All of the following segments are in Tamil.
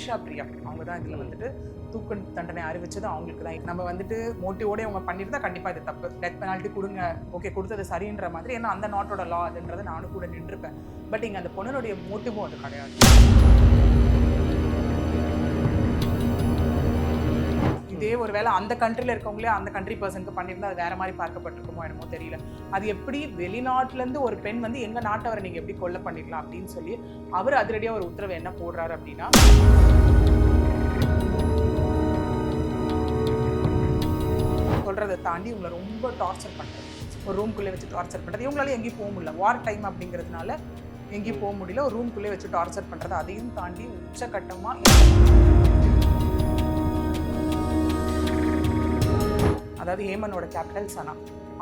நிமிஷா பிரியா. அவங்க தான் இதில் வந்துட்டு தூக்கு தண்டனை அறிவிச்சது. அவங்களுக்கு தான். நம்ம வந்துட்டு மோட்டிவோட அவங்க பண்ணியிருந்தா கண்டிப்பாக இது தப்பு. டெத் பெனால்ட்டி கொடுங்க. ஓகே கொடுத்தது சரின்ற மாதிரி. ஏன்னா அந்த நாட்டோட லா அதுன்றதை நானும் கூட நின்றுருப்பேன் பட் இங்கே அந்த பொண்ணுடைய மோட்டிவும் அது கிடையாது. இதே ஒரு வேளை அந்த கண்ட்ரியில் இருக்கவங்களே அந்த கண்ட்ரி பர்சனுக்கு பண்ணியிருந்தா அது வேற மாதிரி பார்க்கப்பட்டிருக்குமோ என்னமோ தெரியல. அது எப்படி வெளிநாட்டிலேருந்து ஒரு பெண் வந்து எங்கள் நாட்டவரை நீங்கள் எப்படி கொல்ல பண்ணிடலாம் அப்படின்னு சொல்லி அவர் அதிரடியாக ஒரு உத்தரவு என்ன போடுறாரு அப்படின்னா சொல்கிறத தாண்டி உங்களை ரொம்ப டார்ச்சர் பண்ணுறது ஒரு ரூம்குள்ளே வச்சு டார்ச்சர் பண்ணுறது இவங்களால எங்கேயும் போக முடியல. வார் டைம் அப்படிங்கிறதுனால எங்கேயும் போக முடியல. ஒரு ரூம்குள்ளே வச்சு டார்ச்சர் பண்ணுறது அதையும் தாண்டி உச்சக்கட்டமாக அதாவது ஹேமனோட கேபிட்டல் சனா.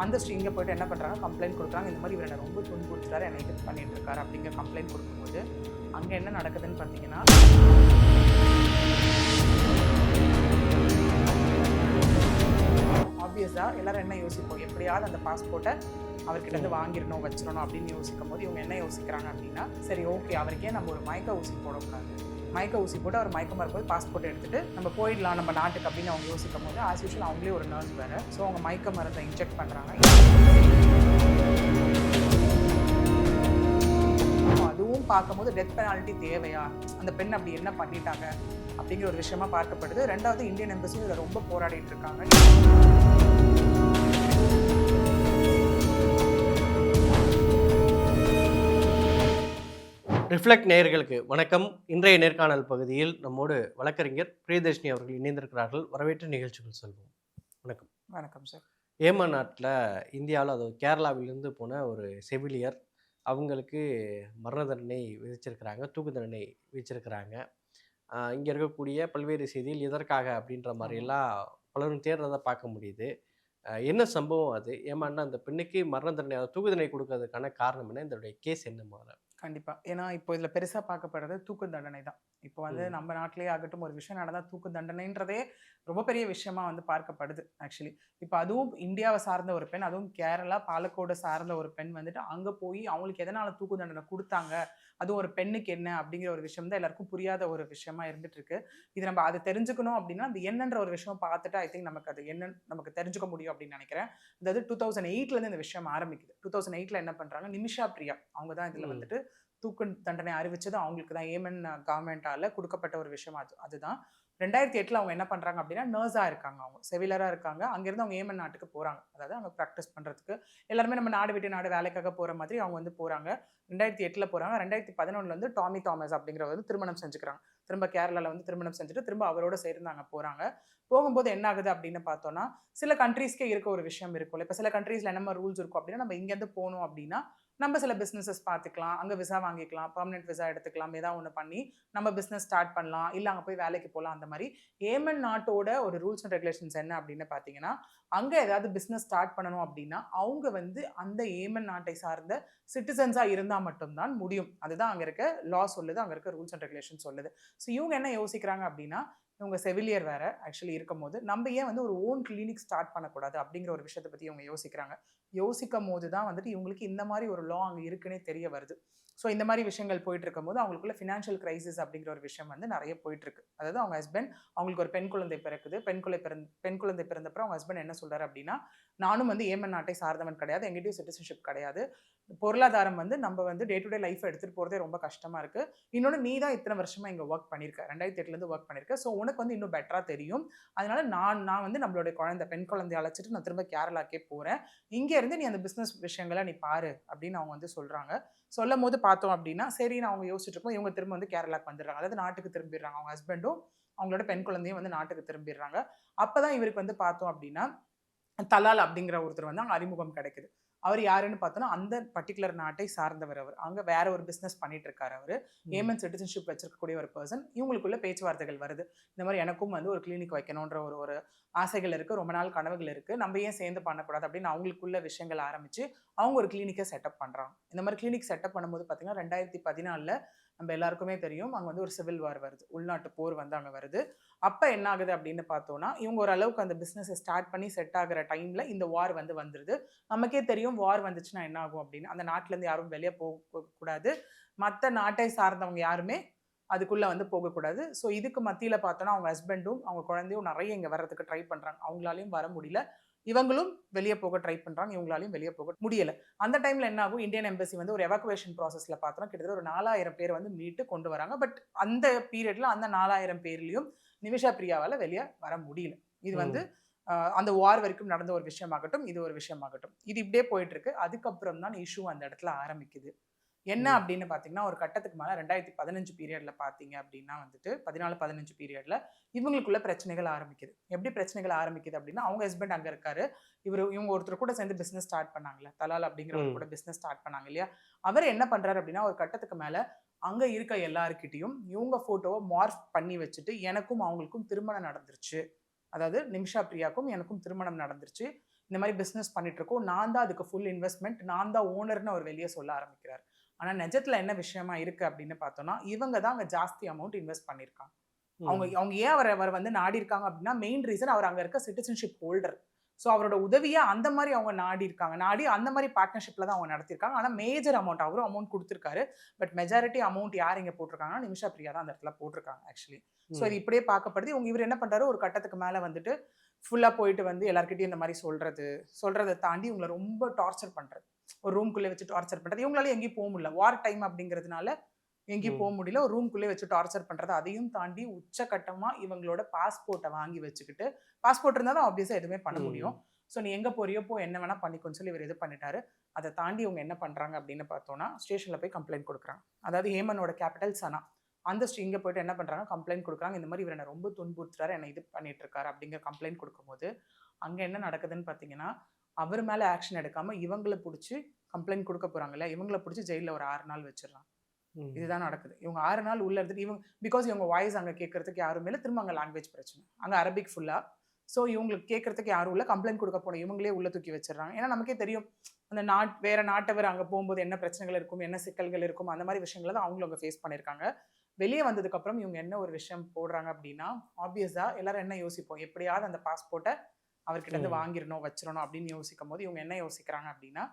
அந்த ஸ்ரீ இங்கே போயிட்டு என்ன பண்ணுறாங்க கம்ப்ளைண்ட் கொடுக்குறாங்க. இந்த மாதிரி இவர் என்ன ரொம்ப துன்புறுத்துறாரு. என்னை இது பண்ணிட்டு இருக்காரு அப்படிங்கிற கம்ப்ளைண்ட் கொடுக்கும்போது அங்கே என்ன நடக்குதுன்னு பார்த்தீங்கன்னா ஆப்வியஸாக எல்லாரும் என்ன யோசிப்போம்? எப்படியாவது அந்த பாஸ்போர்ட்டை அவர்கிட்ட இருந்து வாங்கிடணும் வச்சிடணும் அப்படின்னு யோசிக்கும் போது இவங்க என்ன யோசிக்கிறாங்க அப்படின்னா சரி ஓகே அவருக்கே நம்ம ஒரு மயக்க ஊசி போடக்கூடாது. மயக்க ஊசி போட்டு அவர் மயக்கமாக இருக்கும்போது பாஸ்போர்ட் எடுத்துட்டு நம்ம போயிடலாம் நம்ம நாட்டுக்கு அப்படின்னு அவங்க யோசிக்கும் போது ஆஸ் யூஷுவல் அவங்களே ஒரு நர்ஸ் வேறு. ஸோ அவங்க மயக்க மருந்தை இன்ஜெக்ட் பண்ணுறாங்க அதுவும் பார்க்கும்போது டெத் பெனால்ட்டி தேவையா? அந்த பெண் அப்படி என்ன பண்ணிட்டாங்க? அப்படிங்கிற ஒரு விஷயமா பார்க்கப்படுது. ரெண்டாவது இந்தியன் எம்பசி இதில் ரொம்ப போராடிட்டு இருக்காங்க. ரிஃப்ளெக்ட் நேயர்களுக்கு வணக்கம். இன்றைய நேர்காணல் பகுதியில் நம்மோடு வழக்கறிஞர் பிரியதர்ஷினி அவர்கள் இணைந்திருக்கிறார்கள். வரவேற்று நிகழ்ச்சிகள் செல்வோம். வணக்கம். வணக்கம் சார் ஏமன் நாட்டில் இந்தியாவில் அது கேரளாவிலிருந்து போன ஒரு செவிலியர் அவங்களுக்கு மரண தண்டனை விதிச்சிருக்கிறாங்க தூக்கு தண்டனை விதிச்சிருக்கிறாங்க. இங்கே இருக்கக்கூடிய பல்வேறு செய்தியில் எதற்காக அப்படின்ற மாதிரியெல்லாம் பலரும் தேடுறதை பார்க்க முடியுது. என்ன சம்பவம் அது? ஏமான்னா அந்த பெண்ணுக்கு மரண தண்டனை அதாவது தூக்கு தண்டனை கொடுக்கறதுக்கான காரணம் என்ன? இதனுடைய கேஸ் என்ன முதல்ல? கண்டிப்பா ஏன்னா இப்போ இதுல பெருசா பார்க்கப்படுறது தூக்கு தண்டனை தான் இப்போ வந்து. நம்ம நாட்டிலேயே ஆகட்டும் ஒரு விஷயம் நடந்தா தூக்கு தண்டனைன்றதே ரொம்ப பெரிய விஷயமா வந்து பார்க்கப்படுது ஆக்சுவலி இப்போ அதுவும் இந்தியாவை சார்ந்த ஒரு பெண் அதுவும் கேரளா பாலக்கோடு சார்ந்த ஒரு பெண் வந்துட்டு அங்க போய் அவங்களுக்கு எதனால தூக்கு தண்டனை கொடுத்தாங்க அதுவும் ஒரு பெண்ணுக்கு என்ன அப்படிங்கிற ஒரு விஷயம் தான் எல்லாருக்கும் புரியாத ஒரு விஷயமா இருந்துட்டு இருக்கு இது நம்ம அதை தெரிஞ்சுக்கணும் அப்படின்னா அது என்னன்ற ஒரு விஷயம் பார்த்துட்டு ஐ திங்க் நமக்கு அது என்ன நமக்கு தெரிஞ்சுக்க முடியும் அப்படின்னு நினைக்கிறேன். அதாவது டூ தௌசண்ட் இருந்து இந்த விஷயம் ஆரம்பிக்குது. டூ தௌசண்ட் எயிட்ல என்ன பண்றாங்க? நிமிஷா பிரியா அவங்க தான் இதுல. வந்துட்டு தூக்கு தண்டனை அறிவிச்சது. அவங்களுக்கு தான் ஏமன் கவர்மெண்டால கொடுக்கப்பட்ட ஒரு விஷயம் அது அதுதான். ரெண்டாயிரத்தி எட்டில் அவங்க என்ன பண்ணுறாங்க அப்படின்னா நர்ஸாக இருக்காங்க அவங்க. செவிலராக இருக்காங்க. அங்கேருந்து அவங்க ஏமன் நாட்டுக்கு போகிறாங்க அதாவது அவங்க ப்ராக்டிஸ் பண்ணுறதுக்கு எல்லாருமே நம்ம நாடு விட்டு நாடு வேலைக்காக போகிற மாதிரி அவங்க வந்து போகிறாங்க ரெண்டாயிரத்தி எட்டில் போகிறாங்க ரெண்டாயிரத்தி பதினொன்றில் வந்து டாமி தாமஸ் அப்படிங்கிறவர் வந்து திருமணம் செஞ்சுக்கிறாங்க. திரும்ப கேரளாவில் வந்து திருமணம் செஞ்சுட்டு திரும்ப அவரோட சேர்ந்தாங்க போகிறாங்க போகும்போது என்ன ஆகுது அப்படின்னு பார்த்தோன்னா சில கண்ட்ரீஸ்க்கே இருக்க ஒரு விஷயம் இருக்கும்ல இப்போ சில கண்ட்ரீஸில் என்ன ரூல்ஸ் இருக்கும் அப்படின்னா நம்ம இங்கேருந்து போகணும் அப்படின்னா நம்ம சில பிஸ்னஸஸ் பார்த்துக்கலாம். அங்கே விசா வாங்கிக்கலாம். பர்மனெண்ட் விசா எடுத்துக்கலாம். ஏதாவது ஒன்று பண்ணி நம்ம பிஸ்னஸ் ஸ்டார்ட் பண்ணலாம். இல்லை அங்கே போய் வேலைக்கு போகலாம் அந்த மாதிரி ஏமன் நாட்டோட ஒரு ரூல்ஸ் அண்ட் ரெகுலேஷன்ஸ் என்ன அப்படின்னு பார்த்தீங்கன்னா அங்கே ஏதாவது பிஸ்னஸ் ஸ்டார்ட் பண்ணணும் அப்படின்னா அவங்க வந்து அந்த ஏமன் நாட்டை சார்ந்த சிட்டிசன்ஸாக இருந்தால் மட்டும்தான் முடியும். அதுதான் அங்கே இருக்க லா சொல்லுது அங்கே இருக்க ரூல்ஸ் அண்ட் ரெகுலேஷன் சொல்லுது. ஸோ இவங்க என்ன யோசிக்கிறாங்க அப்படின்னா இவங்க செவிலியர் வேற ஆக்சுவலி இருக்கும்போது நம்ம ஏன் வந்து ஒரு ஓன் கிளினிக் ஸ்டார்ட் பண்ணக்கூடாது அப்படிங்கிற ஒரு விஷயத்தை பற்றி இவங்க யோசிக்கிறாங்க. யோசிக்கும் போது தான் வந்துட்டு இவங்களுக்கு இந்த மாதிரி ஒரு லா அங்கே இருக்குன்னே தெரிய வருது. ஸோ இந்த மாதிரி விஷயங்கள் போயிட்டு இருக்கும்போது அவங்களுக்குள்ள ஃபினான்ஷியல் கிரைசிஸ் அப்படிங்கிற ஒரு விஷயம் வந்து நிறைய போயிட்டு இருக்கு அதாவது அவங்க ஹஸ்பண்ட் அவங்களுக்கு ஒரு பெண் குழந்தை பிறக்குது. பெண் குழந்தை பிறந்த பெண் குழந்தை பிறந்தப்பறம் அவங்க ஹஸ்பண்ட் என்ன சொல்றாரு அப்படின்னா நானும் வந்து ஏமன் நாட்டை சார்ந்தவன் கிடையாது. எங்கிட்டையும் சிட்டிசன்ஷிப் கிடையாது. பொருளாதாரம் வந்து நம்ம வந்து டே டு டே லைஃப் எடுத்துகிட்டு போகிறதே ரொம்ப கஷ்டமாக இருக்குது இன்னொன்று நீ தான் இத்தனை வருஷமாக இங்கே ஒர்க் பண்ணியிருக்க ரெண்டாயிரத்தி எட்டுலேருந்து ஒர்க் பண்ணியிருக்க ஸோ உனக்கு வந்து இன்னும் பெட்டராக தெரியும். அதனால நான் நான் வந்து நம்மளுடைய குழந்தை பெண் குழந்தைய அழைச்சிட்டு நான் திரும்ப கேரளாக்கே போகிறேன் இங்கே இருந்து நீ அந்த பிஸ்னஸ் விஷயங்களை நீ பாரு அப்படின்னு அவங்க வந்து சொல்கிறாங்க சொல்லும் போது பார்த்தோம் அப்படின்னா சரின்னு அவங்க யோசிச்சுட்டு இருக்கோம் இவங்க திரும்ப வந்து கேரளாக்கு வந்துடுறாங்க. அதாவது நாட்டுக்கு திரும்பிடுறாங்க. அவங்க ஹஸ்பண்டும் அவங்களோட பெண் குழந்தையும் வந்து நாட்டுக்கு திரும்பிடுறாங்க. அப்போ தான் இவருக்கு வந்து பார்த்தோம் அப்படின்னா தலால் அப்படிங்கிற ஒருத்தர் வந்து அங்கே அறிமுகம் கிடைக்குது. அவர் யாருன்னு பார்த்தோன்னா அந்த பர்டிகுலர் நாட்டை சார்ந்தவர் அவர். அங்கே வேற ஒரு பிஸ்னஸ் பண்ணிட்டு இருக்காரு அவர் ஏமன் சிட்டிசன்ஷிப் வச்சிருக்கக்கூடிய ஒரு பர்சன் இவங்களுக்குள்ள பேச்சுவார்த்தைகள் வருது. இந்த மாதிரி எனக்கும் வந்து ஒரு கிளினிக் வைக்கணுன்ற ஒரு ஒரு ஆசைகள் இருக்குது ரொம்ப நாள் கனவுகள் இருக்குது நம்ம ஏன் சேர்ந்து பண்ணக்கூடாது அப்படின்னு அவங்களுக்குள்ள விஷயங்கள் ஆரம்பித்து அவங்க ஒரு கிளினிக்கை செட்டப் பண்ணுறாங்க இந்த மாதிரி கிளினிக் செட்டப் பண்ணும்போது பார்த்தீங்கன்னா ரெண்டாயிரத்தி பதினாலில் நம்ம எல்லாருக்குமே தெரியும் அங்கே வந்து ஒரு சிவில் வார் வருது. உள்நாட்டு போர் வந்து அங்கே வருது. அப்போ என்ன ஆகுது அப்படின்னு பார்த்தோன்னா இவங்க ஓரளவுக்கு அந்த பிஸ்னஸை ஸ்டார்ட் பண்ணி செட் ஆகிற டைமில் இந்த வார் வந்து வந்துடுது நமக்கே தெரியும் வார் வந்துச்சுன்னா என்ன ஆகும் அப்படின்னு. அந்த நாட்டிலேருந்து யாரும் வெளியே போகக்கூடாது மற்ற நாட்டை சார்ந்தவங்க யாருமே அதுக்குள்ளே வந்து போகக்கூடாது ஸோ இதுக்கு மத்தியில் பார்த்தோன்னா அவங்க ஹஸ்பண்டும் அவங்க குழந்தையும் நிறைய இங்கே வர்றதுக்கு ட்ரை பண்ணுறாங்க அவங்களாலையும் வர முடியல. இவங்களும் வெளியே போக ட்ரை பண்ணுறாங்க இவங்களாலையும் வெளியே போக முடியல. அந்த டைமில் என்ன ஆகும்? இந்தியன் எம்பசி வந்து ஒரு எவாக்குவேஷன் ப்ராசஸில் பார்த்தோன்னா கிட்டத்தட்ட ஒரு நாலாயிரம் பேர் வந்து மீட்டு கொண்டு வராங்க. பட் அந்த பீரியடில் அந்த நாலாயிரம் பேர்லேயும் நிமிஷா பிரியாவால் வெளியே வர முடியல. இது வந்து அந்த வார் வரைக்கும் நடந்த ஒரு விஷயமாகட்டும் இது ஒரு விஷயமாகட்டும். இது இப்படியே போயிட்டு இருக்கு. அதுக்கப்புறம் தான் இஷ்யூ அந்த இடத்துல ஆரம்பிக்குது. என்ன. அப்படின்னு பார்த்தீங்கன்னா ஒரு கட்டத்துக்கு மேலே ரெண்டாயிரத்தி பதினஞ்சு பீரியட்ல பார்த்தீங்க அப்படின்னா வந்துட்டு பதினாலு பதினஞ்சு பீரியட்ல இவங்களுக்குள்ள பிரச்சனைகள் ஆரம்பிக்குது. எப்படி பிரச்சனைகள் ஆரம்பிக்குது அப்படின்னா அவங்க ஹஸ்பண்ட் அங்கே இருக்காரு. இவர் இவங்க ஒருத்தர் கூட சேர்ந்து பிஸ்னஸ் ஸ்டார்ட் பண்ணாங்கல்ல. தலால் அப்படிங்கிறவர் ம். கூட பிஸ்னஸ் ஸ்டார்ட் பண்ணாங்க இல்லையா? அவர் என்ன பண்றாரு அப்படின்னா ஒரு கட்டத்துக்கு மேல அங்க இருக்க எல்லாருக்கிட்டையும் இவங்க போட்டோவை மார்க் பண்ணி வச்சுட்டு எனக்கும் அவங்களுக்கும் திருமணம் நடந்துருச்சு. அதாவது நிமிஷா பிரியாக்கும் எனக்கும் திருமணம் நடந்துருச்சு. இந்த மாதிரி பிஸ்னஸ் பண்ணிட்டு இருக்கோம். நான் தான் அதுக்கு ஃபுல் இன்வெஸ்ட்மெண்ட் நான் தான் ஓனர்னு அவர் வெளியே சொல்ல ஆரம்பிக்கிறார். ஆனா நிஜத்துல என்ன விஷயமா இருக்கு அப்படின்னு பார்த்தோம்னா இவங்க தான் அங்க ஜாஸ்தி அமௌண்ட் இன்வெஸ்ட் பண்ணியிருக்காங்க. அவங்க அவங்க ஏன் அவரை அவர் வந்து நாடி இருக்காங்க அப்படின்னா மெயின் ரீசன் அவர் அங்க இருக்க சிட்டிசன்ஷிப் ஹோல்டர் ஸோ அவரோட உதவியை அந்த மாதிரி அவங்க நாடி இருக்காங்க. நாடி அந்த மாதிரி பார்ட்னர்ஷிப்ல தான் அவங்க நடத்திருக்காங்க ஆனால் மேஜர் அமௌண்ட் அவரும் அமௌண்ட் கொடுத்துருக்காரு. பட் மெஜாரிட்டி அமௌண்ட் யார் இங்கே போட்டிருக்காங்கன்னா நிமிஷா பிரியா தான் அந்த இடத்துல போட்டிருக்காங்க ஆக்சுவலி ஸோ இது இப்படியே பார்க்கப்படுது. இவங்க இவர் என்ன பண்றாரு? ஒரு கட்டத்துக்கு மேலே வந்துட்டு ஃபுல்லாக போயிட்டு வந்து எல்லார்கிட்டயும் இந்த மாதிரி சொல்றது சொல்றதை தாண்டி இவங்களை ரொம்ப டார்ச்சர் பண்றது. ஒரு ரூம்குள்ளே வச்சு டார்ச்சர் பண்றது. இவங்களால எங்கேயும் போக முடியல. வார் டைம் அப்படிங்கிறதுனால எங்கேயும். போக முடியல. ஒரு ரூம்குள்ளே வச்சு டார்ச்சர் பண்றது. அதையும் தாண்டி உச்சகட்டமா இவங்களோட பாஸ்போர்ட்டை வாங்கி வச்சுக்கிட்டு பாஸ்போர்ட் இருந்தால் தான் ஆப்வியஸாக எதுவுமே பண்ண முடியும். ஸோ நீ எங்கே போறியோ போ என்ன வேணா பண்ணிக்கோன்னு சொல்லி இவர் இது பண்ணிட்டாரு. அதை தாண்டி இவங்க என்ன பண்றாங்க அப்படின்னு பார்த்தோன்னா ஸ்டேஷனில் போய் கம்ப்ளைண்ட் கொடுக்குறாங்க. அதாவது ஹேமனோட கேபிட்டல் சனா. அந்த இங்கே போயிட்டு என்ன பண்றாங்க? கம்ப்ளைண்ட் கொடுக்குறாங்க. இந்த மாதிரி இவர் என்ன ரொம்ப துன்புறுத்துறாரு. என்ன இது பண்ணிட்டு இருக்காரு அப்படிங்கிற கம்ப்ளைண்ட் கொடுக்கும்போது அங்கே என்ன நடக்குதுன்னு பார்த்தீங்கன்னா அவர் மேலே ஆக்ஷன் எடுக்காம இவங்களை பிடிச்சி கம்ப்ளைண்ட் கொடுக்க போறாங்கல்ல இவங்களை பிடிச்சி ஜெயிலில் ஒரு ஆறு நாள் வச்சிடறாங்க ம். இதுதான் நடக்குது. இவங்க ஆறு நாள் உள்ள இருந்துட்டு இவங்க பிகாஸ் இவங்க வாய்ஸ் அங்கே கேட்கறதுக்கு யாருமே இல்லை திரும்ப அங்கே லாங்குவேஜ் பிரச்சனை. அங்கே அரபிக் ஃபுல்லாக ஸோ இவங்களுக்கு கேட்கறதுக்கு யாரும் இல்லை கம்ப்ளைண்ட் கொடுக்க போன இவங்களே உள்ள தூக்கி வச்சிடுறாங்க. ஏன்னா நமக்கே தெரியும் அந்த நாட் வேற நாட்டவர் அங்கே போகும்போது என்ன பிரச்சனைகள் இருக்கும் என்ன சிக்கல்கள் இருக்கும் அந்த மாதிரி விஷயங்களை தான் அவங்களும் அங்கே ஃபேஸ் பண்ணியிருக்காங்க. வெளியே வந்ததுக்கப்புறம் இவங்க என்ன ஒரு விஷயம் போடுறாங்க அப்படின்னா ஆப்வியஸாக எல்லாரும் என்ன யோசிப்போம்? எப்படியாவது அந்த பாஸ்போர்ட்டை அவர்கிட்ட இருந்து. வாங்கிடணும் வச்சிடணும் அப்படின்னு யோசிக்கும் போது இவங்க என்ன யோசிக்கிறாங்க அப்படின்னா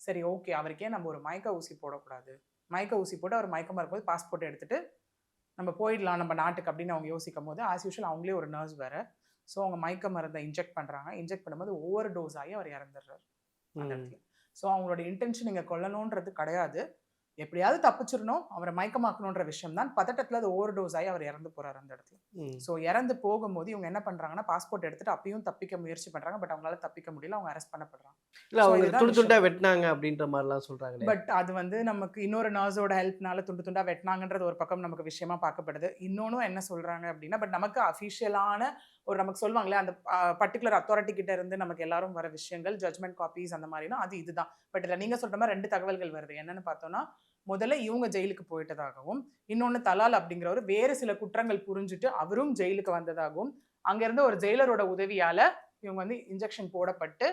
சரி ஓகே அவருக்கே நம்ம ஒரு மயக்க ஊசி போடக்கூடாது. மயக்க ஊசி போட்டு அவர் மயக்கமாக இருக்கும்போது பாஸ்போர்ட் எடுத்துட்டு நம்ம போயிடலாம் நம்ம நாட்டுக்கு அப்படின்னு அவங்க யோசிக்கும் போது ஆஸ் யூஷுவல் அவங்களே ஒரு நர்ஸ் வேற. ஸோ அவங்க மயக்க மருந்தை இன்ஜெக்ட் பண்ணுறாங்க இன்ஜெக்ட் பண்ணும்போது ஒவ்வொரு டோஸ் ஆகி அவர் இறந்துடுறாரு. அந்த. இடத்துல. ஸோ அவங்களோட இன்டென்ஷன் இங்கே கொல்லணுன்றது கிடையாது. எப்படியாவது தப்பிச்சிடணும் அவரை மயக்கமாக்கணுன்ற விஷயம் தான் பதட்டத்தில் அது ஓவர் டோஸ் ஆகி அவர் இறந்து போறாரு அந்த இடத்துல. ஸோ இறந்து போகும்போது இவங்க என்ன பண்றாங்கன்னா பாஸ்போர்ட் எடுத்துட்டு அப்பயும் தப்பிக்க முயற்சி பண்றாங்க. பட் அவங்களால தப்பிக்க முடியல. அவங்க அரெஸ்ட் பண்ணப்படுறாங்க. இல்ல அவங்க துண்டு துண்டா வெட்டினாங்க அப்படின்ற மாதிரிலாம் சொல்றாங்களே பட் அது வந்து நமக்கு இன்னொரு நர்ஸோட ஹெல்ப்னால துண்டு துண்டா வெட்டினாங்கன்றது ஒரு பக்கம் நமக்கு விஷயமா பார்க்கப்படுது. இன்னொன்னும் என்ன சொல்றாங்க அப்படின்னா பட் நமக்கு அஃபிஷியலான ஒரு நமக்கு சொல்லுவாங்களே அந்த பர்டிகுலர் அத்தாரிட்டி கிட்ட இருந்து நமக்கு எல்லாரும் வர விஷயங்கள் ஜட்மெண்ட் காப்பீஸ் அந்த மாதிரினா அது இதுதான். பட் இதில் நீங்க சொல்ற மாதிரி ரெண்டு தகவல்கள் வருது. என்னன்னு பார்த்தோம்னா முதல்ல இவங்க ஜெயிலுக்கு போயிட்டதாகவும் இன்னொன்னு தலால் அப்படிங்கிறவர் வேறு சில குற்றங்கள் புரிஞ்சுட்டு அவரும் ஜெயிலுக்கு வந்ததாகவும் அங்கிருந்த ஒரு ஜெயிலரோட உதவியால இவங்க வந்து இன்ஜெக்ஷன் போடப்பட்டு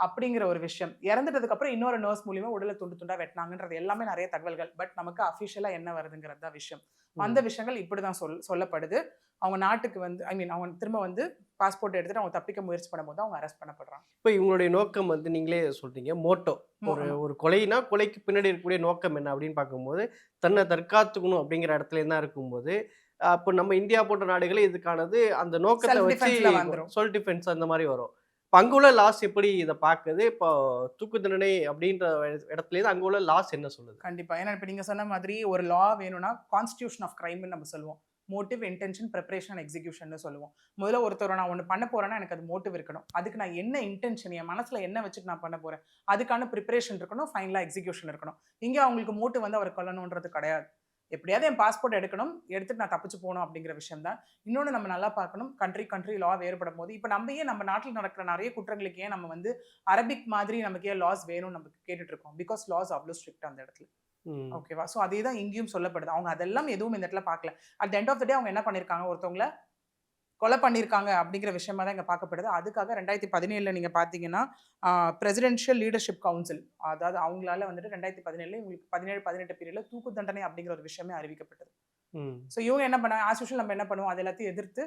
அப்படிங்கிற ஒரு விஷயம். இறந்துட்டதுக்கு அப்புறம் இன்னொரு நர்ஸ் மூலியமா உடலை துண்டு துண்டா வெட்டினாங்கன்றது எல்லாமே நிறைய தகவல்கள். பட் நமக்கு அஃபிஷியலா என்ன வருதுங்கிறது தான் விஷயம். அந்த விஷயங்கள் இப்படிதான் சொல் சொல்லப்படுது. அவங்க நாட்டுக்கு வந்து ஐ மீன் அவங்க திரும்ப வந்து பாஸ்போர்ட் எடுத்துட்டு அவங்க தப்பிக்க முயற்சி பண்ணும்போது அவங்க அரெஸ்ட் பண்ணப்படுறாங்க. இப்போ இவங்களுடைய நோக்கம் வந்து நீங்களே சொல்றீங்க மோட்டோ ஒரு. ஒரு கொலைனா கொலைக்கு பின்னாடி இருக்கக்கூடிய நோக்கம் என்ன அப்படின்னு பார்க்கும்போது தன்னை தற்காத்துக்கணும் அப்படிங்கிற இடத்துல தான் இருக்கும்போது அப்போ நம்ம இந்தியா போன்ற நாடுகளே இதுக்கானது அந்த நோக்கத்தை வச்சு. சொல் டிஃபென்ஸ் அந்த மாதிரி வரும். இப்போ அங்குள்ள லாஸ் எப்படி இதை பார்க்குது? இப்போ தூக்கு தண்டனை அப்படின்ற இடத்துல அங்கே உள்ள லாஸ் என்ன சொல்லுது? கண்டிப்பா. ஏன்னா இப்ப நீங்க சொன்ன மாதிரி ஒரு லா வேணும்னா கான்ஸ்டியூஷன் ஆஃப் கிரைம்னு நம்ம சொல்லுவோம். மோட்டிவ் இன்டென்ஷன் ப்ரிப்பரேஷன் எக்ஸிகியூஷன் சொல்லுவோம். முதல்ல ஒருத்தர் நான் ஒன்று பண்ண போகிறேன்னா எனக்கு அது மோட்டிவ் இருக்கணும். அதுக்கு நான் என்ன இன்டென்ஷன் என் மனசில் என்ன வச்சுட்டு நான் பண்ண போகிறேன் அதுக்கான ப்ரிப்பரேஷன் இருக்கணும் ஃபைனலாக எக்ஸிகியூஷன் இருக்கணும். இங்கே அவங்களுக்கு மோட்டிவ் வந்து அவர் கொல்லணுன்றது கிடையாது. எப்படியாவது என் பாஸ்போர்ட் எடுக்கணும் எடுத்துட்டு நான் தப்பிச்சு போகணும் அப்படிங்கிற விஷயம் தான். இன்னொன்று நம்ம நல்லா பார்க்கணும் கண்ட்ரி கண்ட்ரி லா வேறுபடும் போது இப்போ நம்ம ஏன் நம்ம நாட்டில் நடக்கிற நிறைய குற்றங்களுக்கு ஏன் நம்ம வந்து அரபிக் மாதிரி நமக்கு ஏன் லாஸ் வேணும்னு நம்ம கேட்டுட்டு இருக்கோம்? பிகாஸ் லாஸ் அவ்வளோ ஸ்ட்ரிக்ட் அந்த இடத்துல. ஓகேவா? ஸோ அதே தான் இங்கேயும் சொல்லப்படுது. அவங்க அதெல்லாம் எதுவும் இந்த இடத்துல பார்க்கல. At end of the day அவங்க என்ன பண்ணியிருக்காங்க ஒருத்தவங்கள கொலை பண்ணியிருக்காங்க அப்படிங்கிற விஷயமா தான் இங்கே பார்க்கப்படுது. அதுக்காக ரெண்டாயிரத்தி பதினேழில் நீங்கள் பார்த்தீங்கன்னா பிரசிடென்ஷியல் லீடர்ஷிப் கவுன்சில் அதாவது அவங்களால வந்துட்டு ரெண்டாயிரத்தி பதினேழுல இவங்களுக்கு பதினேழு பதினெட்டு பீரியடில் தூக்கு தண்டனை அப்படிங்கிற ஒரு விஷயமே அறிவிக்கப்பட்டது. ஸோ இவங்க என்ன பண்ணாங்க? ஆஸ் யூஷுவல் நம்ம என்ன பண்ணுவோம்? அது எல்லாத்தையும் எதிர்த்து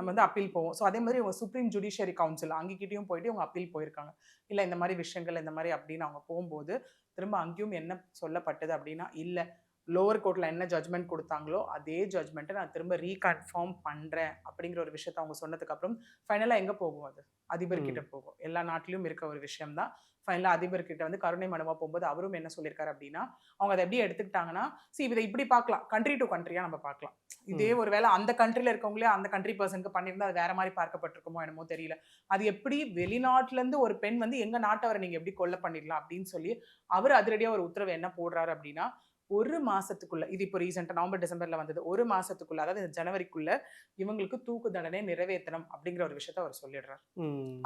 நம்ம வந்து அப்பீல் போவோம். ஸோ அதே மாதிரி இவங்க சுப்ரீம் ஜுடிஷியரி கவுன்சில் அங்ககிட்டயும் போயிட்டு இவங்க அப்பீல் போயிருக்காங்க. இல்லை இந்த மாதிரி விஷயங்கள் இந்த மாதிரி அப்படின்னு அவங்க போகும்போது திரும்ப அங்கேயும் என்ன சொல்லப்பட்டது அப்படின்னா இல்லை லோவர் கோர்ட்டில் என்ன ஜட்மெண்ட் கொடுத்தாங்களோ அதே ஜட்மெண்ட்டை நான் திரும்ப ரீகன்ஃபார்ம் பண்ணுறேன் அப்படிங்கிற ஒரு விஷயத்த அவங்க சொன்னதுக்கப்புறம் ஃபைனலாக எங்கே போகும் அது? அதிபர்கிட்ட போகும். எல்லா நாட்டிலும் இருக்க ஒரு விஷயம் தான் ஃபைனலாக அதிபர்கிட்ட வந்து கருணை மனுவா போகும்போது அவரும் என்ன சொல்லியிருக்காரு அப்படின்னா அவங்க அதை எப்படி எடுத்துக்கிட்டாங்கன்னா சி இதை இப்படி பார்க்கலாம். கண்ட்ரி டு கண்ட்ரியாக நம்ம பார்க்கலாம். இதே ஒரு வேளை அந்த கண்ட்ரியில் இருக்கவங்களே அந்த கண்ட்ரி பர்சனுக்கு பண்ணியிருந்தா அது வேற மாதிரி பார்க்கப்பட்டிருக்குமோ என்னமோ தெரியல. அது எப்படி வெளிநாட்டிலேருந்து ஒரு பெண் வந்து எங்கள் நாட்டவரை நீங்கள் எப்படி கொல்ல பண்ணிடலாம்? அப்படின்னு சொல்லி அவர் அதிரடியாக ஒரு உத்தரவு என்ன போடுறாரு அப்படின்னா ஒரு மாசத்துக்குள்ள இது இப்போ ரீசெண்டாக நவம்பர் டிசம்பர்ல வந்தது. ஒரு மாசத்துக்குள்ள அதாவது இந்த ஜனவரிக்குள்ள இவங்களுக்கு தூக்கு தண்டனை நிறைவேற்றணும் அப்படிங்கிற ஒரு விஷயத்த அவர் சொல்லிடுறாரு.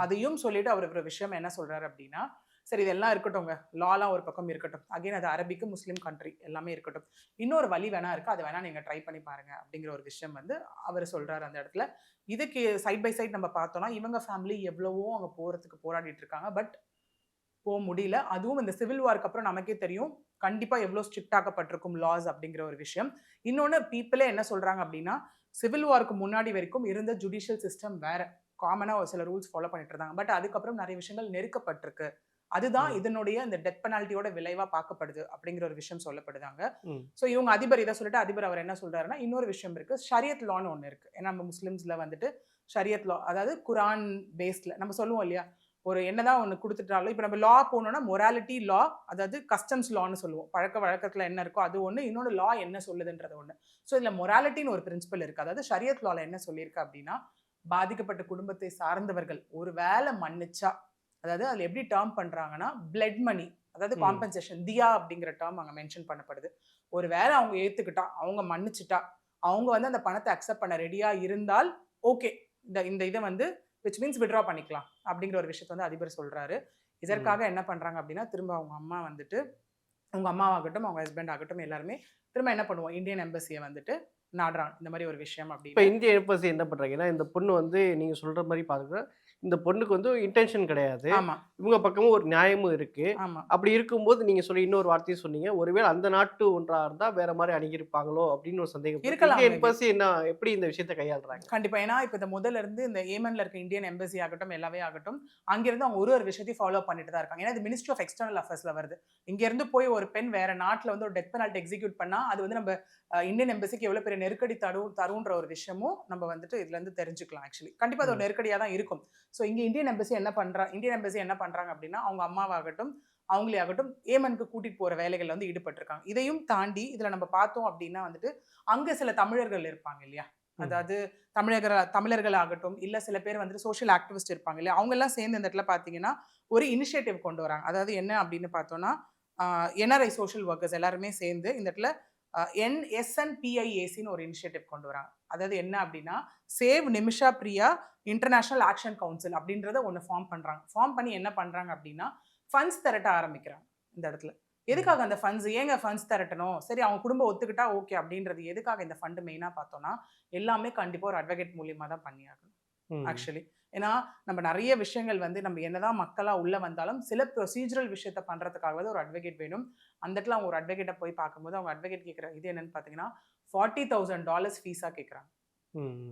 அதையும் சொல்லிட்டு அவர் ஒரு விஷயம் என்ன சொல்றாரு அப்படின்னா சரி இதெல்லாம் இருக்கட்டும்ங்க. லாலாம் ஒரு பக்கம் இருக்கட்டும். அகைன் அது அரபிக்கு முஸ்லீம் கண்ட்ரி எல்லாமே இருக்கட்டும். இன்னொரு வழி வேணா இருக்கு. அது வேணா நீங்க ட்ரை பண்ணி பாருங்க அப்படிங்கிற ஒரு விஷயம் வந்து அவர் சொல்றாரு அந்த இடத்துல. இதுக்கு சைட் பை சைட் நம்ம பார்த்தோம்னா இவங்க ஃபேமிலி எவ்வளவோ அங்க போறதுக்கு போராடிட்டு இருக்காங்க. பட் போக முடியல. அதுவும் இந்த சிவில் வார்க்கு அப்புறம் நமக்கே தெரியும். கண்டிப்பா எவ்வளோ ஸ்ட்ரிக்ட் ஆக்கப்பட்டிருக்கும் லாஸ் அப்படிங்கிற ஒரு விஷயம். இன்னொன்று பீப்புளே என்ன சொல்றாங்க அப்படின்னா சிவில் வார்க்கு முன்னாடி வரைக்கும் இருந்த ஜுடிஷியல் சிஸ்டம் வேற. காமனாக ஒரு சில ரூல்ஸ் ஃபாலோ பண்ணிட்டு இருந்தாங்க. பட் அதுக்கப்புறம் நிறைய விஷயங்கள் நெருக்கப்பட்டிருக்கு. அதுதான். இதனுடைய இந்த டெத் பெனால்ட்டியோட விளைவா பார்க்கப்படுது அப்படிங்கிற ஒரு விஷயம் சொல்லப்படுதாங்க. ஸோ இவங்க அதிபர் இதை சொல்லிட்டு அதிபர் அவர் என்ன சொல்றாருன்னா இன்னொரு விஷயம் இருக்கு. ஷரியத் லான்னு ஒன்று இருக்கு. ஏன்னா நம்ம முஸ்லிம்ஸ்ல வந்துட்டு ஷரியத் லா அதாவது குரான் பேஸ்ட்ல நம்ம சொல்லுவோம் இல்லையா? ஒரு என்னதான் ஒன்று கொடுத்துட்டாலும் இப்போ நம்ம லா போனோம்னா மொராலிட்டி லா அதாவது கஸ்டம்ஸ் லான்னு சொல்லுவோம். பழக்க வழக்கத்தில் என்ன இருக்கோ அது ஒன்று இன்னொன்று லா என்ன சொல்லுதுன்றது ஒன்று ஸோ இதில் மொராலிட்டின்னு ஒரு பிரின்சிபல் இருக்குது அதாவது ஷரியத் லால என்ன சொல்லியிருக்கு அப்படின்னா பாதிக்கப்பட்ட குடும்பத்தை சார்ந்தவர்கள் ஒரு வேலை மன்னிச்சா அதாவது அதில் எப்படி டேர்ம் பண்ணுறாங்கன்னா பிளட் மணி அதாவது. காம்பன்சேஷன் தியா அப்படிங்கிற டேர்ம் அங்கே மென்ஷன் பண்ணப்படுது. ஒரு வேலை அவங்க ஏற்றுக்கிட்டா அவங்க மன்னிச்சிட்டா அவங்க வந்து அந்த பணத்தை அக்செப்ட் பண்ண ரெடியாக இருந்தால் ஓகே இந்த இந்த இதை வந்து விச் மீன்ஸ் விட்ரா பண்ணிக்கலாம் அப்படிங்கிற ஒரு விஷயத்த வந்து அதிபர் சொல்றாரு. இதற்காக என்ன பண்றாங்க அப்படின்னா திரும்ப அவங்க அம்மா வந்துட்டு அவங்க அம்மாவாகட்டும் அவங்க ஹஸ்பண்ட் ஆகட்டும் எல்லாருமே திரும்ப என்ன பண்ணுவோம்? இந்தியன் எம்பசியை வந்துட்டு நாடுறாங்க. இந்த மாதிரி ஒரு விஷயம் இப்போ அப்படின்னு. இந்திய எம்பசி என்ன பண்றாங்கன்னா இந்த பொண்ணு வந்து நீங்க சொல்ற மாதிரி பாருங்க இந்த பொண்ணுக்கு வந்து இன்டென்ஷன் கிடையாது. ஆமா. இவங்க பக்கமும் ஒரு நியாயமும் இருக்கு. அப்படி இருக்கும்போது நீங்க சொல்லி இன்னொரு வார்த்தையும் சொன்னீங்க. ஒருவேளை அந்த நாட்டு ஒன்றா இருந்தா வேற மாதிரி அணுகியிருப்பாங்களோ அப்படின்னு ஒரு சந்தேகம் இருக்கலாம். எம்பசி என்ன எப்படி இந்த விஷயத்தை கையாளுறாங்க? கண்டிப்பா. ஏன்னா இப்போ இந்த முதல்ல இருந்து இந்த ஏமன்ல இருக்க இந்தியன் எம்பசி ஆகட்டும் எல்லாமே ஆகட்டும் அங்கிருந்து அவங்க ஒரு ஒரு விஷயத்தையும் ஃபாலோ பண்ணிட்டு தான் இருக்காங்க. ஏன்னா இது மினிஸ்ட்ரி ஆஃப் எக்ஸ்டர்னல் அஃபேர்ஸ்ல வருது. இங்க இருந்து போய் ஒரு பெண் வேற நாட்டுல வந்து ஒரு டெத் பெனால்ட்டி எக்ஸிக்யூட் பண்ணா அது வந்து நம்ம இந்தியன் எம்பசிக்கு எவ்வளவு பெரிய நெருக்கடி தரும் தருன்ற ஒரு விஷயமும் நம்ம வந்துட்டு இதுல இருந்து தெரிஞ்சுக்கலாம் ஆக்சுவலி கண்டிப்பா அது ஒரு. நெருக்கடியா தான் இருக்கும். ஸோ இங்க இந்தியன் எம்பசி என்ன பண்றா இந்தியன் எம்பசி என்ன பண்றாங்க அப்படின்னா அவங்க அம்மாவாகட்டும் அவங்களே ஆகட்டும் ஏமனுக்கு கூட்டிட்டு போற வேலைகள்ல வந்து ஈடுபட்டிருக்காங்க. இதையும் தாண்டி இதுல நம்ம பார்த்தோம் அப்படின்னா வந்துட்டு அங்க சில தமிழர்கள் இருப்பாங்க இல்லையா. அதாவது தமிழர்கள் தமிழர்கள் ஆகட்டும் இல்ல சில பேர் வந்துட்டு சோஷியல் ஆக்டிவிஸ்ட் இருப்பாங்க இல்லையா? அவங்க எல்லாம் சேர்ந்து இந்த இடத்துல பாத்தீங்கன்னா ஒரு இனிஷியேட்டிவ் கொண்டு வராங்க. அதாவது என்ன அப்படின்னு பார்த்தோம்னா என்ஆர்ஐ சோஷியல் ஒர்க்கர்ஸ் எல்லாருமே சேர்ந்து இந்த இடத்துல என் எஸ்என்பிஐஏசின்னு ஒரு இனிஷியேட்டிவ் கொண்டு வராங்க. அதாவது என்ன அப்படின்னா save Nimisha Priya international action council அப்படின்றத ஒன்று ஃபார்ம் பண்ணுறாங்க ஃபார்ம் பண்ணி என்ன பண்ணுறாங்க அப்படின்னா ஃபண்ட்ஸ் திரட்ட ஆரம்பிக்கிறாங்க இந்த இடத்துல. எதுக்காக அந்த ஃபண்ட்ஸ் ஏங்க ஃபண்ட்ஸ் திரட்டணும்? சரி அவங்க குடும்பம் ஒத்துக்கிட்டா ஓகே அப்படின்றது எதுக்காக இந்த ஃபண்டு மெயினாக பார்த்தோம்னா எல்லாமே கண்டிப்பாக ஒரு அட்வொகேட் மூலியமாக தான் பண்ணியாகணும். ஆக்சுவலி. ஏன்னா நம்ம நிறைய விஷயங்கள் வந்து நம்ம என்னதான் மக்களாக உள்ள வந்தாலும் சில ப்ரொசீஜரல் விஷயத்த பண்ணுறதுக்காகவது ஒரு அட்வொகேட் வேணும். அந்த இடத்துல அவங்க ஒரு அட்வொகேட்டை போய் பார்க்கும்போது அவங்க அட்வொகேட் கேட்குற இது என்னன்னு பார்த்தீங்கன்னா ஃபார்ட்டி தௌசண்ட் டாலர்ஸ் ஃபீஸாக கேட்குறாங்க.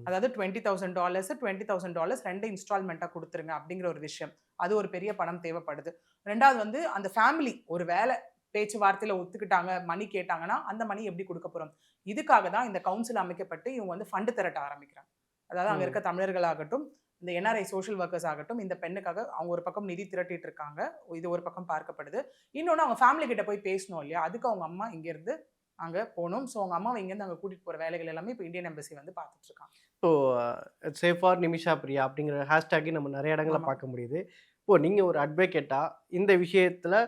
அதாவது twenty thousand dollars twenty thousand dollars ரெண்டு இன்ஸ்டால்மெண்ட்டாக கொடுத்துருங்க அப்படிங்கிற ஒரு விஷயம். அது ஒரு பெரிய பணம் தேவைப்படுது. ரெண்டாவது வந்து அந்த ஃபேமிலி ஒரு வேலை பேச்சுவார்த்தையில் ஒத்துக்கிட்டாங்க மணி கேட்டாங்கன்னா அந்த மணி எப்படி கொடுக்க போகிறோம் இதுக்காக தான் இந்த கவுன்சில் அமைக்கப்பட்டு இவங்க வந்து ஃபண்டு திரட்ட ஆரம்பிக்கிறாங்க. அதாவது அங்கே. இருக்க தமிழர்களாகட்டும் இந்த என்ஆர்ஐ சோஷியல் ஒர்க்கர்ஸ் ஆகட்டும் இந்த பெண்ணுக்காக அவங்க ஒரு பக்கம் நிதி திரட்டிட்டு இருக்காங்க. இது ஒரு பக்கம் பார்க்கப்படுது. இன்னொன்று அவங்க ஃபேமிலி கிட்ட போய் பேசணும் இல்லையா? அதுக்கு அவங்க அம்மா இங்கேருந்து அங்கே போகணும். ஸோ அவங்க அம்மாவை இங்கேருந்து அங்கே கூட்டிகிட்டு போகிற வேலைகள் எல்லாமே இப்போ இந்தியன் எம்பசி வந்து பார்த்துட்டு இருக்காங்க. இப்போ சேஃபார் நிமிஷா பிரியா அப்படிங்கிற ஹேஷ்டேக் நம்ம நிறைய இடங்களில். பார்க்க முடியுது. இப்போ நீங்கள் ஒரு அட்வொகேட்டா இந்த விஷயத்தில்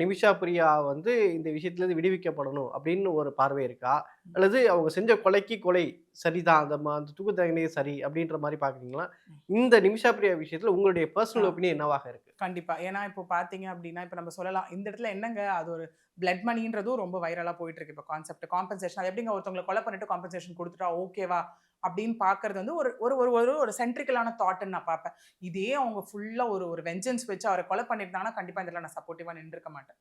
நிமிஷா பிரியா வந்து இந்த விஷயத்துலேருந்து விடுவிக்கப்படணும் அப்படின்னு ஒரு பார்வை இருக்கா? அல்லது அவங்க செஞ்ச கொலைக்கு கொலை சரிதான் அந்த அந்த தூக்கு தண்டனை சரி அப்படின்ற மாதிரி பார்க்குறீங்களா? இந்த நிமிஷா பிரியா விஷயத்தில் உங்களுடைய பர்சனல். ஒப்பீனியன் என்னவாக இருக்கு? கண்டிப்பா. ஏன்னா இப்போ பாத்தீங்க அப்படின்னா இப்போ நம்ம சொல்லலாம். இந்த இடத்துல என்னங்க? அது ஒரு பிளட் மணின்றதும் ரொம்ப வைரலா போயிட்டு இருக்கு. இப்போ கான்செப்ட் காம்பன்சேஷன் அது எப்படிங்க? ஒருத்தவங்களை கொலை பண்ணிட்டு காம்பன்சேஷன் கொடுத்துட்டா ஓகேவா அப்படின்னு பார்க்கறது வந்து ஒரு ஒரு ஒரு ஒரு ஒரு சென்ட்ரிக்கலான தாட்னு நான் பார்ப்பேன். இதே அவங்க ஃபுல்லா ஒரு ஒரு வெஞ்சன்ஸ் வச்சு அவரை கொலை பண்ணியிருந்தாங்கன்னா கண்டிப்பா இந்த இடத்துல நான் சப்போர்ட்டிவா நின்றுக்க மாட்டேன்.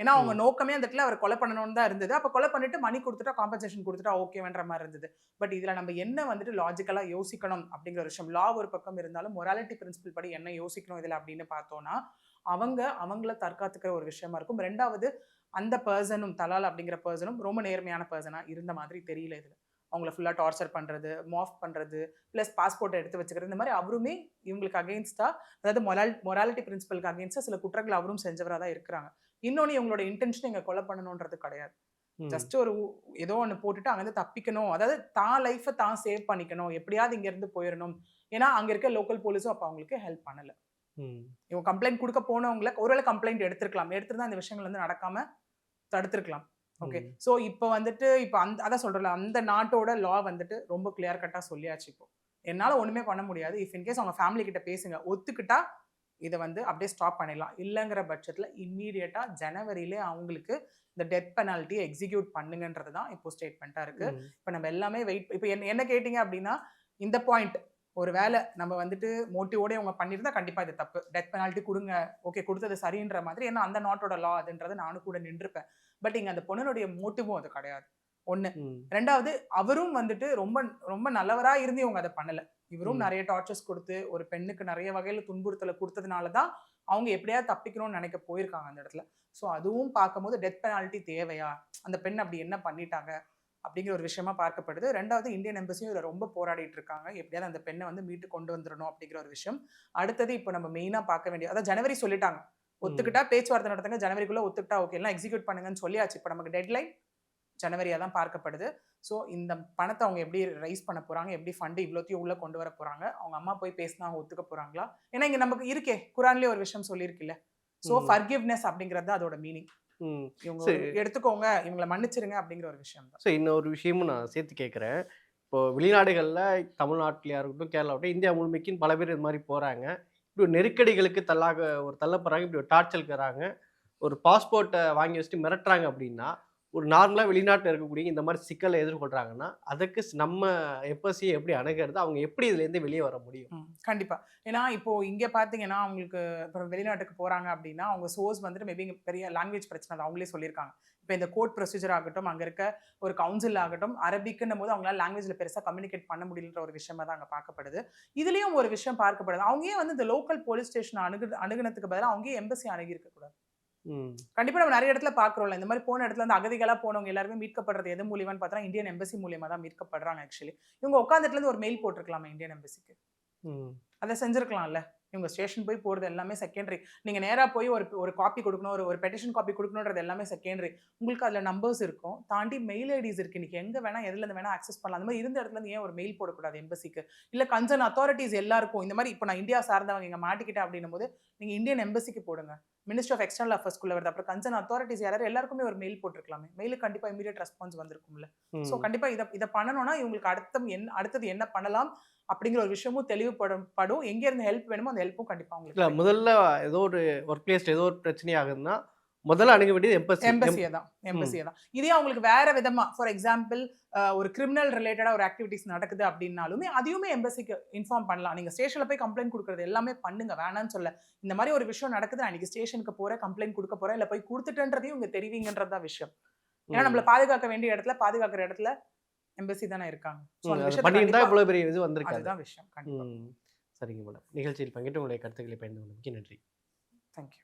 ஏன்னா அவங்க. நோக்கமே அந்த இடத்துல அவர் கொலை பண்ணணும்னு தான் இருந்தது. அப்போ கொலை பண்ணிட்டு மணி கொடுத்துட்டா காம்பன்சேஷன் கொடுத்துட்டா ஓகேவன்ற மாதிரி இருந்தது. பட் இதுல நம்ம என்ன வந்துட்டு லாஜிக்கலா யோசிக்கணும் அப்படிங்கிற ஒரு விஷயம். லா ஒரு பக்கம் இருந்தாலும் மொராலிட்டி பிரின்சிபல் படி என்ன யோசிக்கணும் இதுல அப்படின்னு பார்த்தோம்னா அவங்க அவங்கள தற்காத்துக்கிற ஒரு விஷயமா இருக்கும். ரெண்டாவது அந்த பர்சனும் தலால் அப்படிங்கிற பர்சனும் ரொம்ப நேர்மையான பர்சனாக இருந்த மாதிரி தெரியல இதில். அவங்கள ஃபுல்லாக டார்ச்சர் பண்ணுறது மாஃப் பண்ணுறது ப்ளஸ் பாஸ்போர்ட்டை எடுத்து வச்சுக்கிறது. இந்த மாதிரி அவருமே இவங்களுக்கு அகெயின்ஸ்டாக அதாவது மொரால் மொராலிட்டி பிரின்சிபலுக்கு அகெயின்ஸ்டாக சில குற்றங்கள் அவரும் செஞ்சவராக தான் இருக்கிறாங்க. இன்னொன்று இவங்களோட இன்டென்ஷன் இங்கே கொலை பண்ணணுன்றது கிடையாது. ஜஸ்ட் ஒரு ஏதோ ஒன்று போட்டுட்டு அங்கேருந்து தப்பிக்கணும். அதாவது தான் லைஃப்பை தான் சேவ் பண்ணிக்கணும். எப்படியாவது இங்கேருந்து போயிடணும். ஏன்னா அங்கே இருக்க லோக்கல் போலீஸும் அப்போ அவங்களுக்கு ஹெல்ப் பண்ணல. இவங்க கம்ப்ளைண்ட் கொடுக்க போனவங்கள ஒருவேளை கம்ப்ளைண்ட் எடுத்திருக்கலாம். எடுத்திருந்தா இந்த விஷயங்கள் வந்து நடக்காம தடுத்திருக்கலாம். ஓகே. ஸோ இப்போ வந்துட்டு இப்போ அந்த அதான் சொல்றல அந்த நாட்டோட லா வந்துட்டு ரொம்ப கிளியர் கட்டாக சொல்லியாச்சு இப்போ. என்னால் ஒன்றுமே பண்ண முடியாது. இஃப் இன்கேஸ் அவங்க ஃபேமிலி கிட்ட பேசுங்க ஒத்துக்கிட்டா இதை வந்து அப்படியே ஸ்டாப் பண்ணிடலாம். இல்லைங்கிற பட்சத்தில் இம்மீடியட்டாக ஜனவரியிலே அவங்களுக்கு இந்த டெத் பெனால்ட்டியை எக்ஸிக்யூட் பண்ணுங்கன்றது தான் இப்போ ஸ்டேட்மெண்ட்டாக இருக்கு. ம். இப்போ நம்ம எல்லாமே வெயிட் இப்போ என்ன என்ன கேட்டிங்க அப்படின்னா இந்த பாயிண்ட் ஒரு வேளை நம்ம வந்துட்டு மோட்டிவோட இவங்க பண்ணியிருந்தா கண்டிப்பாக இது தப்பு. டெத் பெனால்ட்டி கொடுங்க ஓகே கொடுத்தது சரின்ற மாதிரி. ஏன்னா அந்த நாட்டோட லா அதுன்றது நானும் கூட நின்றுப்பேன். பட் இங்கே அந்த பொண்ணுடைய மோட்டிவும் அது கிடையாது. ஒன்று. ரெண்டாவது அவரும் வந்துட்டு ரொம்ப ரொம்ப நல்லவரா இருந்து இவங்க அதை பண்ணல. இவரும். நிறைய டார்ச்சர்ஸ் கொடுத்து ஒரு பெண்ணுக்கு நிறைய வகையில துன்புறுத்தலை கொடுத்ததுனால தான் அவங்க எப்படியாவது தப்பிக்கணும்னு நினைக்க போயிருக்காங்க அந்த இடத்துல. ஸோ அதுவும் பார்க்கும்போது டெத் பெனால்ட்டி தேவையா? அந்த பெண் அப்படி என்ன பண்ணிட்டாங்க? அப்படிங்கிற ஒரு விஷயமா பார்க்கப்படுது. ரெண்டாவது இந்தியன் எம்பசியும் இதில் ரொம்ப போராடிட்டு இருக்காங்க எப்படியாவது அந்த பெண்ணை வந்து மீட்டு கொண்டு வந்துடணும் அப்படிங்கிற ஒரு விஷயம். அடுத்தது இப்போ நம்ம மெயினாக பார்க்க வேண்டிய அதாவது ஜனவரி சொல்லிட்டாங்க. ஒத்துக்கிட்டா பேச்சுவார்த்தை நடத்துங்க ஜனவரிக்குள்ள ஒத்துக்கிட்டா ஓகே எல்லாம் எக்ஸிக்யூட் பண்ணுங்கன்னு சொல்லியாச்சு. இப்போ நமக்கு டெட்லைன் ஜனவரியாக தான் பார்க்கப்படுது. ஸோ இந்த பணத்தை அவங்க எப்படி ரைஸ் பண்ண போறாங்க எப்படி ஃபண்டு இவ்வளோத்தையும் உள்ள கொண்டு வர போறாங்க அவங்க அம்மா போய் பேசினா அவங்க ஒத்துக்க போறாங்களா? ஏன்னா இங்க நமக்கு இருக்கே. குரான்லேயே ஒரு விஷயம் சொல்லியிருக்குல்ல. ஸோ. ஃபர்கிவ்னஸ் அப்படிங்கிறது அதோட மீனிங். இவங்க எடுத்துக்கோங்க இவங்களை மன்னிச்சிருங்க அப்படிங்கிற ஒரு விஷயம் தான். ஸோ இன்னொரு விஷயமும் நான் சேர்த்து கேட்குறேன். இப்போ வெளிநாடுகளில் தமிழ்நாட்டிலையா இருக்கட்டும் கேரளாவட்டும் இந்தியா முழுமைக்குன்னு பல பேர் இது மாதிரி போகிறாங்க இப்படி ஒரு நெருக்கடிகளுக்கு தள்ளாக ஒரு தள்ளப்படுறாங்க இப்படி ஒரு டார்ச்சலுக்குறாங்க ஒரு பாஸ்போர்ட்டை வாங்கி வச்சுட்டு மிரட்டுறாங்க அப்படின்னா ஒரு நார்மலாக வெளிநாட்டில் இருக்கக்கூடிய இந்த மாதிரி சிக்கலை எதிர்கொள்கிறாங்கன்னா அதுக்கு நம்ம எப்பசியை எப்படி அணுகிறது அவங்க எப்படி இதுலேருந்து வெளியே வர முடியும்? கண்டிப்பாக ஏன்னா இப்போது இங்கே பார்த்தீங்கன்னா அவங்களுக்கு இப்போ வெளிநாட்டுக்கு போகிறாங்க அப்படின்னா அவங்க சோர்ஸ் வந்துட்டு மேபி பெரிய லாங்குவேஜ் பிரச்சனை அது அவங்களே சொல்லியிருக்காங்க. இப்போ இந்த கோர்ட் ப்ரொசீஜர் ஆகட்டும் அங்கே இருக்க ஒரு கவுன்சில் ஆகட்டும் அரபிக்குன்னும் போது அவங்களால லாங்குவேஜில் பெருசாக கம்யூனிகேட் பண்ண முடியலன்ற ஒரு விஷயமா தான் அங்கே பார்க்கப்படுது. இதுலேயும் ஒரு விஷயம் பார்க்கப்படுது. அவங்க வந்து இந்த லோக்கல் போலீஸ் ஸ்டேஷன் அணுகு அணுகினத்துக்கு பதிலாக அவங்க எம்பசி அணுகி இருக்கக்கூடாது கண்டிப்பா நம்ம நிறைய இடத்துல பாக்குறோம்ல. இந்த மாதிரி போன இடத்துல வந்து அகதிகளா போனவங்க எல்லாருமே மீட்கப்படுறது எது மூலியமான்னு பார்த்தா இந்தியன் எம்பசி மூலியமா தான் மீட்கப்படுறாங்க ஆக்சுவலி இவங்க உட்காந்துட்டுல இருந்து ஒரு மெயில் போட்டிருக்கலாமா இந்தியன் எம்பசிக்கு. அதை செஞ்சிருக்கலாம்ல. இவங்க ஸ்டேஷன் போய் போகிறது எல்லாமே செகண்டரி நீங்கள் நேராக போய் ஒரு ஒரு காப்பி கொடுக்கணும் ஒரு ஒரு பெட்டிஷன் காப்பி கொடுக்கணுன்றது எல்லாமே செகண்டரி உங்களுக்கு அதில் நம்பர்ஸ் இருக்கும். தாண்டி மெயில் ஐடிஸ் இருக்கு. இன்னைக்கு எங்கே வேணா எதுலேருந்து வேணா ஆக்சஸ் பண்ணலாம். அந்த மாதிரி இருந்த இடத்துல இருந்து ஏன் ஒரு மெயில் போடக்கூடாது எம்பசிக்கு இல்லை கன்சர்ன் அத்தாரிட்டிஸ் எல்லாருக்கும் இந்த மாதிரி இப்போ நான் இந்தியா சார்ந்தவங்க இங்கே மாட்டிக்கிட்டேன் அப்படின்னும் போது நீங்கள் இந்தியன் எம்பசிக்கு போடுங்க. மினிஸ்டர் ஆஃப் எக்ஸ்டர்னல் அஃபேர்ஸ்குள்ள வருது. அப்புறம் கன்சர்ன் அத்தாரிட்டிஸ் யாராவது எல்லாருக்குமே ஒரு மெயில் போட்டிருக்கலாமே. மெயிலுக்கு கண்டிப்பாக இமீடியட் ரெஸ்பான்ஸ் வந்திருக்கும்ல. ஸோ ம். கண்டிப்பா இதை இதை பண்ணணும்னா இவங்களுக்கு அடுத்தம் என்ன அடுத்தது என்ன பண்ணலாம்? அப்படிங்கிற ஒரு விஷயமும் தெளிவுபடும் படும். எங்க இருந்து ஹெல்ப் வேணுமோ அந்த ஹெல்ப்பும் கண்டிப்பா இல்லை உங்களுக்கு முதல்ல ஏதோ ஒரு ஒர்க் பிளேஸில் ஏதோ ஒரு பிரச்சனை ஆகுதுன்னா முதல்ல அணுக வேண்டியது எம்பசி எம்பசியை தான் எம்பசியை தான். இதே அவங்களுக்கு வேற விதமா ஃபார் எக்ஸாம்பிள் ஒரு கிரிமினல் ரிலேட்டடா ஒரு ஆக்டிவிட்டிஸ் நடக்குது அப்படின்னாலுமே அதையுமே எம்பசிக்கு இன்ஃபார்ம் பண்ணலாம். நீங்க ஸ்டேஷன்ல போய் கம்ப்ளைண்ட் கொடுக்கறது எல்லாமே பண்ணுங்க வேணாம்னு சொல்ல. இந்த மாதிரி ஒரு விஷயம் நடக்குது நான் இன்னைக்கு ஸ்டேஷனுக்கு போறேன் கம்ப்ளைண்ட் கொடுக்க போறேன் இல்ல போய் கொடுத்துட்டேன்றதையும் இங்க தெரிவிங்கன்றது விஷயம். ஏன்னா நம்மள பாதுகாக்க வேண்டிய இடத்துல பாதுகாக்கிற இடத்துல எம்பசி தானே இருக்காங்க. பண்ணியிருந்தா இவ்வளோ பெரிய இது வந்திருக்காது. அதுதான் விஷயம். சரிங்க மேடம். நிகழ்ச்சியில் பகிர்ந்து உங்களுடைய கருத்துக்களை பயந்து கொண்டமைக்கு நன்றி. தேங்க்யூ